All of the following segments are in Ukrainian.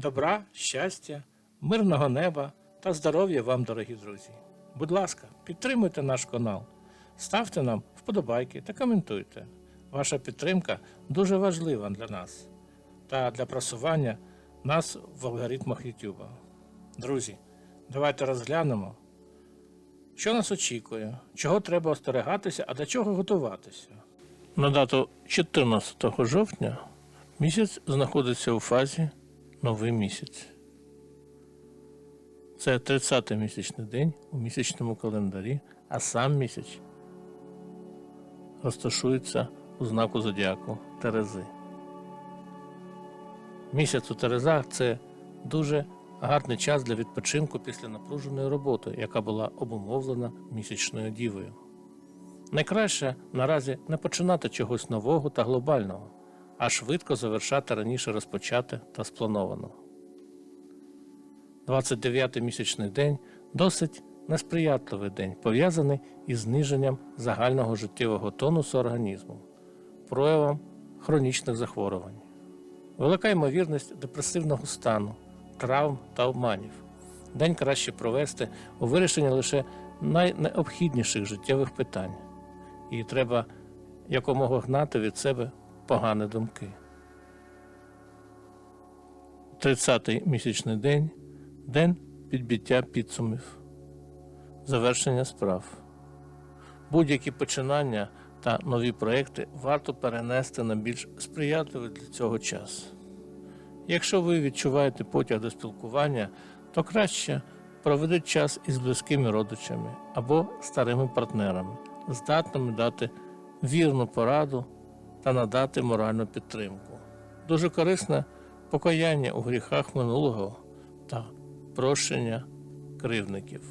Добра, щастя, мирного неба та здоров'я вам, дорогі друзі. Будь ласка, підтримуйте наш канал, ставте нам вподобайки та коментуйте. Ваша підтримка дуже важлива для нас та для просування нас в алгоритмах YouTube. Друзі, давайте розглянемо, що нас очікує, чого треба остерегатися, а до чого готуватися. На дату 14 жовтня місяць знаходиться у фазі новий місяць. Це 30-й місячний день у місячному календарі, а сам місяць розташується у знаку зодіаку Терези. Місяць у Терезах це дуже гарний час для відпочинку після напруженої роботи, яка була обумовлена місячною дівою. Найкраще наразі не починати чогось нового та глобального, а швидко завершати раніше розпочати та сплановано. 29-й місячний день досить несприятливий день, пов'язаний із зниженням загального життєвого тонусу організму, проявом хронічних захворювань. Велика ймовірність депресивного стану, травм та обманів. День краще провести у вирішенні лише найнеобхідніших життєвих питань, і треба якомога гнати від себе погані думки. 30-й місячний день день підбиття підсумів, завершення справ. Будь-які починання та нові проекти варто перенести на більш сприятливий для цього час. Якщо ви відчуваєте потяг до спілкування, то краще проведіть час із близькими родичами або старими партнерами, здатними дати вірну пораду та надати моральну підтримку. Дуже корисне покаяння у гріхах минулого та прощення кривдників.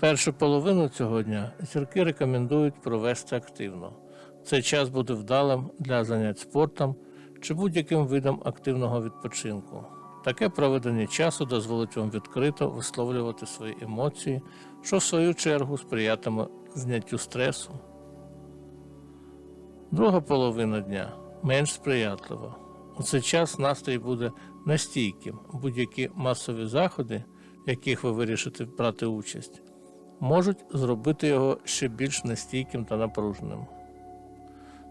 Першу половину цього дня зірки рекомендують провести активно. Цей час буде вдалим для занять спортом чи будь-яким видом активного відпочинку. Таке проведення часу дозволить вам відкрито висловлювати свої емоції, що в свою чергу сприятиме зняттю стресу. Друга половина дня менш сприятлива. У цей час настрій буде нестійким. Будь-які масові заходи, в яких ви вирішите брати участь, можуть зробити його ще більш нестійким та напруженим.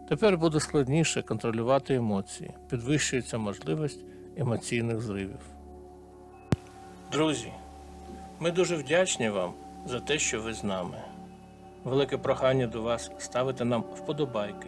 Тепер буде складніше контролювати емоції, підвищується можливість емоційних зривів. Друзі, ми дуже вдячні вам за те, що ви з нами. Велике прохання до вас ставити нам вподобайки,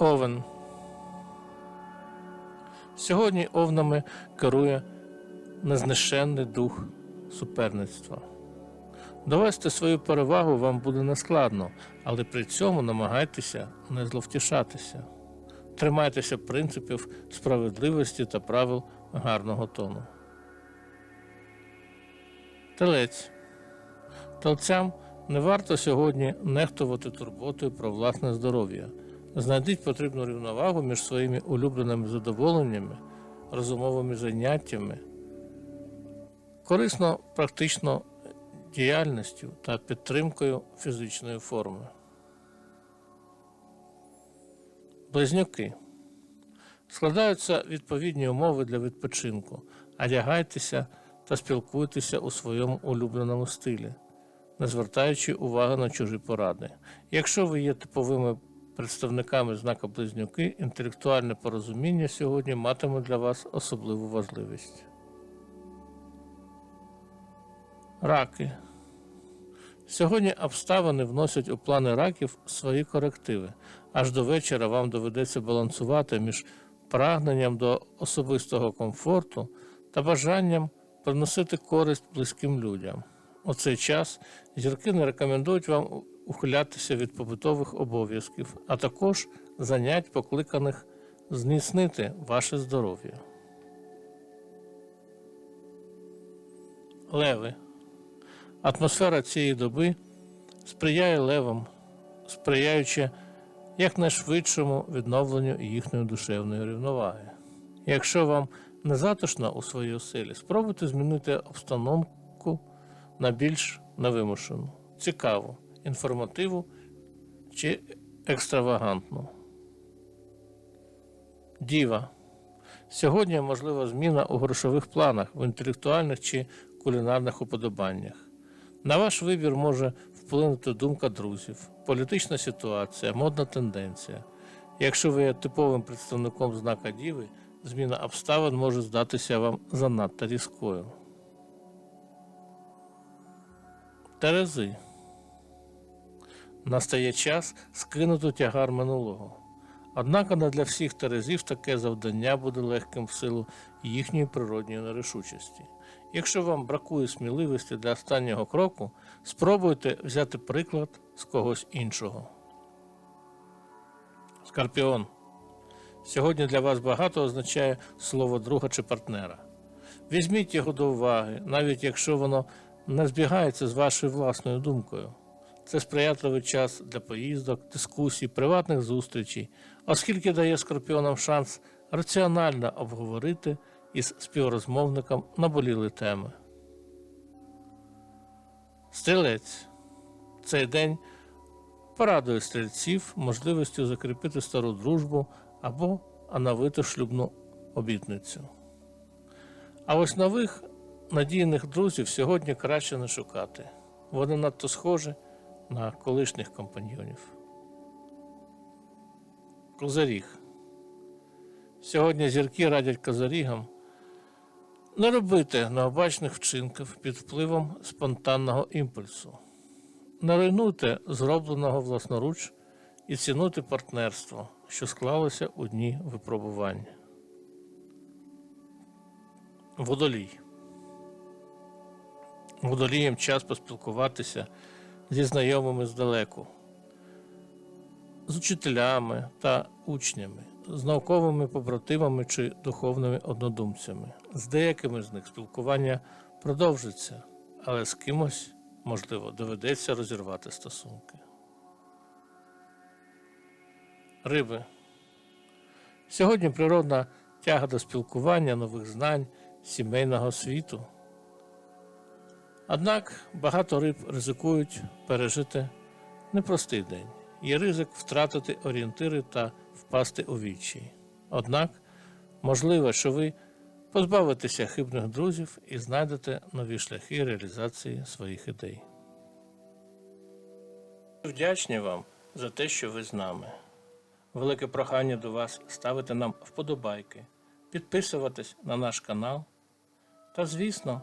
Овен. Сьогодні овнами керує незнищенний дух суперництва. Довести свою перевагу вам буде нескладно, але при цьому намагайтеся не зловтішатися. Тримайтеся принципів справедливості та правил гарного тону. Телець. Телцям не варто сьогодні нехтувати турботою про власне здоров'я. Знайдіть потрібну рівновагу між своїми улюбленими задоволеннями, розумовими заняттями, корисно практично діяльністю та підтримкою фізичної форми. Близнюки. Складаються відповідні умови для відпочинку. Одягайтеся та спілкуйтеся у своєму улюбленому стилі, не звертаючи уваги на чужі поради. Якщо ви є типовими представниками знака Близнюки, інтелектуальне порозуміння сьогодні матиме для вас особливу важливість. Раки. Сьогодні обставини вносять у плани раків свої корективи. Аж до вечора вам доведеться балансувати між прагненням до особистого комфорту та бажанням приносити користь близьким людям. У цей час зірки не рекомендують вам ухилятися від побутових обов'язків, а також занять, покликаних зміцнити ваше здоров'я. Леви. Атмосфера цієї доби сприяє левам, сприяючи якнайшвидшому відновленню їхньої душевної рівноваги. Якщо вам не затишно у своїй оселі, спробуйте змінити обстановку на більш невимушену, цікаву, інформативу чи екстравагантну. Діва. Сьогодні можлива зміна у грошових планах, в інтелектуальних чи кулінарних уподобаннях. На ваш вибір може вплинути думка друзів, політична ситуація, модна тенденція. Якщо ви є типовим представником знака Діви, зміна обставин може здатися вам занадто різкою. Терези. Настає час скинути тягар минулого. Однак не для всіх терезів таке завдання буде легким в силу їхньої природньої нерішучості. Якщо вам бракує сміливості для останнього кроку, спробуйте взяти приклад з когось іншого. Скорпіон. Сьогодні для вас багато означає слово друга чи партнера. Візьміть його до уваги, навіть якщо воно не збігається з вашою власною думкою. Це сприятливий час для поїздок, дискусій, приватних зустрічей, оскільки дає скорпіонам шанс раціонально обговорити із співрозмовником наболіли теми. Стрілець. Цей день порадує стрільців можливістю закріпити стару дружбу або оновити шлюбну обітницю. А ось нових надійних друзів сьогодні краще не шукати. Вони надто схожі на колишніх компаньйонів. Козаріг. Сьогодні зірки радять козарігам не робити необачних вчинків під впливом спонтанного імпульсу. Не руйнуйте зробленого власноруч і цінуйте партнерство, що склалося у дні випробування. Водолій. Водолієм час поспілкуватися зі знайомими здалеку, з учителями та учнями, з науковими побратимами чи духовними однодумцями. З деякими з них спілкування продовжиться, але з кимось, можливо, доведеться розірвати стосунки. Риби. Сьогодні природна тяга до спілкування, нових знань, сімейного світу. Однак багато риб ризикують пережити непростий день. Є ризик втратити орієнтири та впасти у відчай. Однак, можливо, що ви позбавитеся хибних друзів і знайдете нові шляхи реалізації своїх ідей. Вдячні вам за те, що ви з нами. Велике прохання до вас ставити нам вподобайки, підписуватись на наш канал та, звісно,